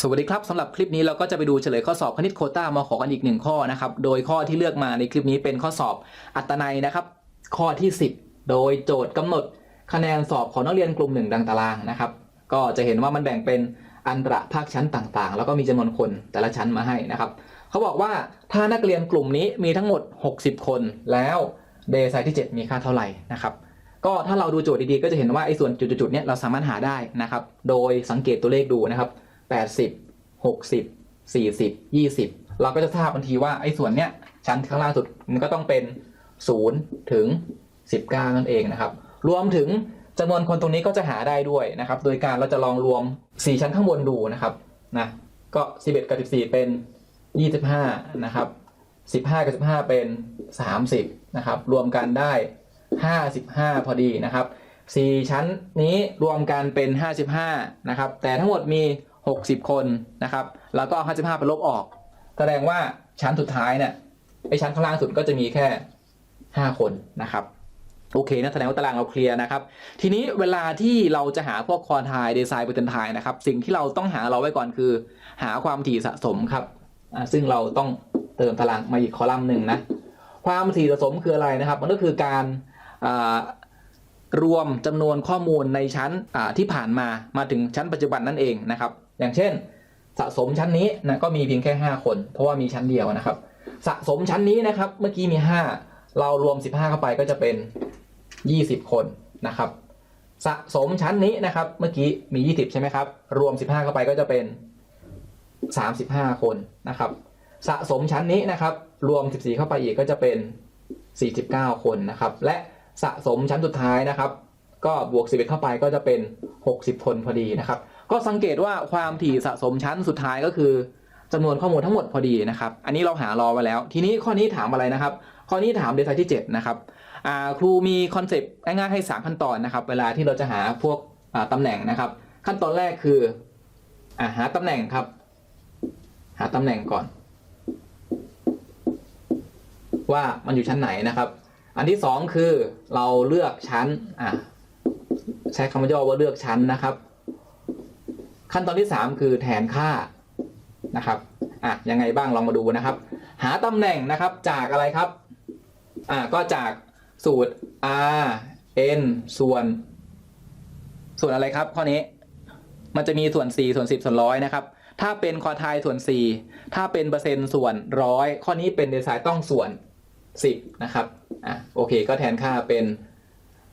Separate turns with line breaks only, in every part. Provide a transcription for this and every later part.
สวัสดีครับสำหรับคลิปนี้เราก็จะไปดูเฉลยข้อสอบคณิตโคต้ามาขอกันอีกหนึ่งข้อนะครับ โดยข้อที่เลือกมาในคลิปนี้เป็นข้อสอบอัตนัยนะครับ ข้อที่ 10 โดยโจทย์กำหนดคะแนนสอบของนักเรียนกลุ่มหนึ่งดังตารางนะครับ ก็จะเห็นว่ามันแบ่งเป็นอันตระภาคชั้นต่างๆ แล้วก็มีจำนวนคนแต่ละชั้นมาให้นะครับ เขาบอกว่าถ้านักเรียนกลุ่มนี้มีทั้งหมด 60 คนแล้วเดย์ไซที่ 7 มีค่าเท่าไหร่นะครับก็ถ้าเราดูโจทย์ดีๆก็จะเห็นว่าไอ้ส่วนจุดๆเนี้ยเราสามารถหาได้นะครับ โดยสังเกตตัวเลขดูนะครับ 80 60 40 20 เราก็จะทราบทันทีว่าไอ้ส่วนเนี้ยชั้นข้างล่างสุดมันก็ต้องเป็น 0 ถึง 19 นั่นเองนะครับ รวมถึงจำนวนคนตรงนี้ก็จะหาได้ด้วยนะครับ โดยการเราจะลองรวม 4 ชั้นข้างบนดูนะครับนะก็ 11 กับ 14 เป็น 25 นะครับ 15 กับ 15 เป็น 30 นะครับ รวมกันได้ 55 พอดีนะครับ 4 ชั้นนี้รวมกันเป็น 55 นะครับ แต่ทั้งหมดมี 60 คนนะครับ แล้วก็55ไปลบออก แสดงว่าชั้นสุดท้ายเนี่ยไอชั้นข้างล่างสุดก็จะมีแค่ 5 คนนะครับโอเคนะแสดงว่าตารางเราเคลียร์นะครับ ทีนี้เวลาที่เราจะหาพวกคอนทายเดซายเปอร์เซนทายนะครับ สิ่งที่เราต้องหาเราไว้ก่อนคือ หาความถี่สะสมครับ ซึ่งเราต้องเติมตารางมาอีกคอลัมน์หนึ่งนะ ความถี่สะสมคืออะไรนะครับ มันก็คือการรวมจำนวนข้อมูลในชั้นที่ผ่านมามาถึงชั้นปัจจุบันนั่นเองนะครับ อย่างเช่น สะสมชั้นนี้นะก็มีเพียงแค่ 5 คน เพราะว่ามีชั้นเดียวนะครับ สะสมชั้นนี้นะครับ เมื่อกี้มี 5 เรารวม 15 เข้าไปก็จะเป็น 20 คนนะครับ สะสมชั้นนี้นะครับ เมื่อกี้มี 20 ใช่ไหมครับ รวม 15 เข้าไปก็จะเป็น 35 คนนะครับ สะสมชั้นนี้นะครับ รวม 14 เข้าไปอีกก็จะเป็น 49 คนนะครับ และสะสมชั้นสุดท้ายนะครับ ก็บวก 11 เข้าไปก็จะเป็น 60 คนพอดีนะครับ ก็สังเกตว่าความถี่สะสมชั้นสุดท้ายก็คือจำนวนข้อมูลทั้งหมดพอดีนะครับ อันนี้เราหารอไว้แล้ว ทีนี้ข้อนี้ถามอะไรนะครับ ข้อนี้ถามเดทที่ 7 นะครับครูมีคอนเซปต์ง่ายๆให้ 3 ขั้นตอนนะครับ เวลาที่เราจะหาพวกอ่าตำแหน่งนะครับ ขั้นตอนแรกคืออาหาตำแหน่งครับ หาตำแหน่งก่อน ว่ามันอยู่ชั้นไหนนะครับ อันที่สองคือเราเลือกชั้นใช้คำย่อว่าเลือกชั้นนะครับ ขั้นตอนที่สามคือแทนค่านะครับอะยังไงบ้างลองมาดูนะครับ หาตำแหน่งนะครับจากอะไรครับอะก็จากสูตร r n ส่วน ส่วนอะไรครับ ข้อนี้มันจะมีส่วน 4 ส่วน 10 ส่วนร้อยนะครับ ถ้าเป็นคอทายส่วน 4 ถ้าเป็นเปอร์เซ็นต์ส่วนร้อยข้อนี้เป็นเดซายต้องส่วน 10 นะครับอะโอเค ก็แทนค่าเป็น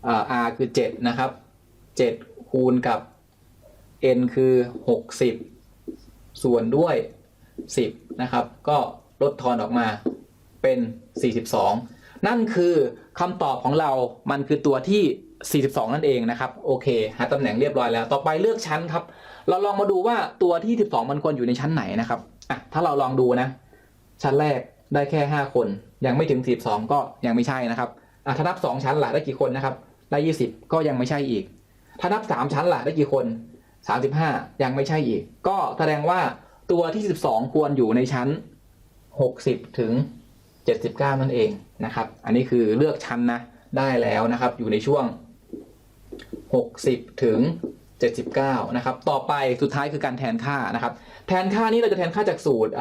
อ่า r คือ 7 นะครับ 7 คูณกับ n คือ 60 ส่วนด้วย 10 นะครับ ก็ลดทอนออกมาเป็น 42 นั่นคือคำตอบของเรามันคือตัวที่ 42 นั่นเองนะครับ โอเค หาตำแหน่งเรียบร้อยแล้ว ต่อไปเลือกชั้นครับ เราลองมาดูว่าตัวที่ 12 มันควรอยู่ในชั้นไหนนะครับอะถ้าเราลองดูนะ ชั้นแรกได้แค่ 5 คน ยังไม่ถึง 42 ก็ยังไม่ใช่นะครับอะถ้านับ 2 ชั้นล่ะได้กี่คนนะครับ ได้ 20 ก็ยังไม่ใช่อีก ถ้านับ 3 ชั้นล่ะได้กี่คน 35 ยังไม่ใช่อีก ก็แสดงว่าตัวที่ 12 ควรอยู่ในชั้น 60 ถึง 79 นั่นเองนะครับ อันนี้คือเลือกชั้นนะ ได้แล้วนะครับ อยู่ในช่วง 60 ถึง 79 นะครับ ต่อไปสุดท้ายคือการแทนค่านะครับ แทนค่านี้เราจะแทนค่าจากสูตร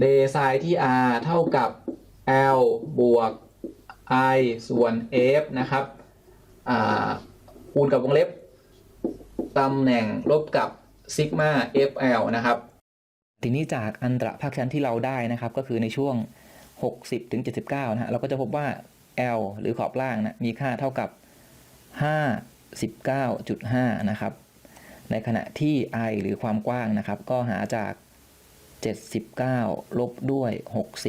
เดไซที่ r เท่ากับ l บวก i ส่วน f นะครับอ่าคูณกับวงเล็บ ตำแหน่งลบกับซิกมา fl นะครับ
ทีนี้จากอันตรภาคชั้นที่เราได้นะครับ ก็คือในช่วง 60ถึง79 นะฮะเราก็จะพบว่า L หรือขอบล่างนะมีค่าเท่ากับ 59.5 นะครับ ในขณะที่ I หรือความกว้างนะครับ ก็หาจาก 79 ลบด้วย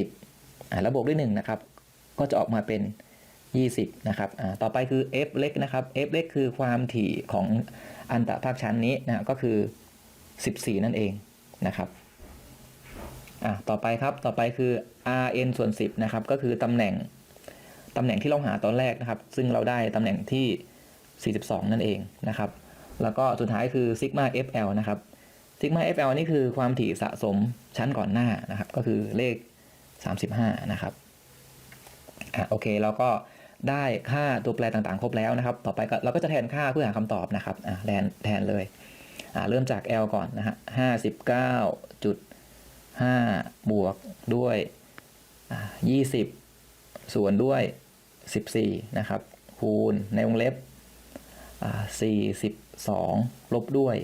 60อ่าแล้วบวกด้วย1นะครับ ก็จะออกมาเป็น 20 นะครับต่อไปคือ F เล็กนะครับ F เล็กคือความถี่ของอันตรภาคชั้นนี้นะก็คือ 14 นั่นเองนะครับต่อไปครับต่อไปคือ rn ส่วน 10 นะครับ ก็คือตำแหน่งตำแหน่งที่เราหาตอนแรกนะครับ ซึ่งเราได้ตำแหน่งที่ 42 นั่นเองนะครับ แล้วก็สุดท้ายคือ sigma fl นะครับ sigma fl นี่คือความถี่สะสมชั้นก่อนหน้านะครับ ก็คือเลข 35 นะครับอะโอเคเราก็ ได้ค่าตัวแปรต่างๆ ครบแล้วนะครับ ต่อไปก็เราก็จะแทนค่าเพื่อหาคำตอบนะครับอะแทนแทนเลยอ่าเริ่มจาก L ก่อนนะฮะห้าสิบเก้าจุดห้าบวกด้วยยี่สิบส่วนด้วยสิบสี่นะครับ คูณในวงเล็บสี่สิบสองลบด้วย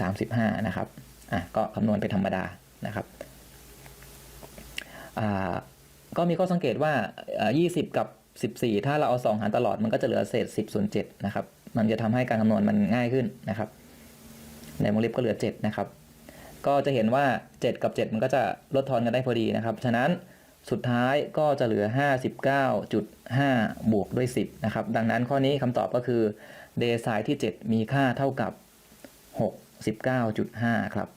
สามสิบห้านะครับอะก็คำนวณไปธรรมดานะครับอ่าก็มีข้อสังเกตว่าอ่า20 กับ 14 ถ้าเราเอา2หารตลอดมันก็จะเหลือเศษ 10ส่วน7นะครับ มันจะทำให้การคำนวณมันง่ายขึ้นนะครับ ในวงเล็บก็เหลือ 7 นะครับ ก็จะเห็นว่า 7 กับ 7 มันก็จะลดทอนกันได้พอดีนะครับ ฉะนั้นสุดท้ายก็จะเหลือ 59.5 บวกด้วย 10 นะครับ ดังนั้นข้อนี้คำตอบก็คือเดซายที่ 7 มีค่าเท่ากับ 69.5 ครับ